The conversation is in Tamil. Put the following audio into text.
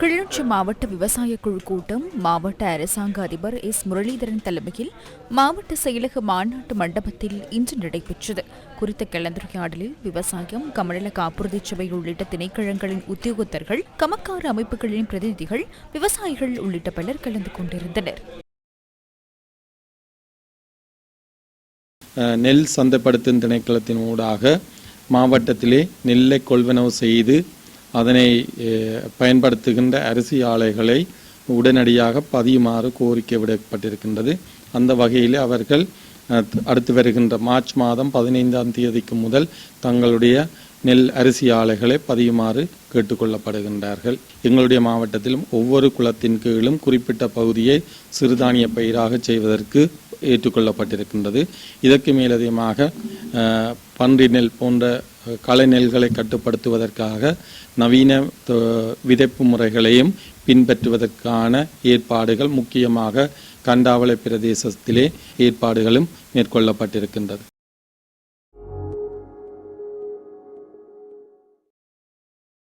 கிளிநொச்சி மாவட்ட விவசாய குழு கூட்டம் மாவட்ட அரசாங்க அதிபர் எஸ் முரளிதரன் தலைமையில் மாவட்ட செயலக மாநாட்டு மண்டபத்தில் இன்று நடைபெற்றது. குறித்த கலந்துரையாடலில் விவசாயம் கமநல காப்புறுதி சபை உள்ளிட்ட திணைக்களங்களின் உத்தியோகத்தர்கள் கமக்கார அமைப்புகளின் பிரதிநிதிகள் விவசாயிகள் உள்ளிட்ட பலர் கலந்து கொண்டிருந்தனர். நெல் சந்தைப்படுத்தும் திணைக்களத்தின் ஊடாக மாவட்டத்திலே நெல்லை கொள்வனவு செய்து அதனை பயன்படுத்துகின்ற அரிசி ஆலைகளை உடனடியாக பதியுமாறு கோரிக்கை விடப்பட்டிருக்கின்றது. அந்த வகையில் அவர்கள் அடுத்து வருகின்ற மார்ச் மாதம் பதினைந்தாம் தேதிக்கு முதல் தங்களுடைய நெல் அரிசி ஆலைகளை பதியுமாறு கேட்டுக்கொள்ளப்படுகின்றார்கள். எங்களுடைய மாவட்டத்திலும் ஒவ்வொரு குளத்தின் கீழும் குறிப்பிட்ட பகுதியை சிறுதானிய பயிராக செய்வதற்கு ஏற்றுக்கொள்ளப்பட்டிருக்கின்றது. இதற்கு மேலதிகமாக பன்றி நெல் போன்ற கலை களை நெல்களை கட்டுப்படுத்துவதற்காக நவீன விதைப்பு முறைகளையும் பின்பற்றுவதற்கான ஏற்பாடுகள் முக்கியமாக கண்டாவளை பிரதேசத்திலே ஏற்பாடுகளும் மேற்கொள்ளப்பட்டிருக்கின்றது.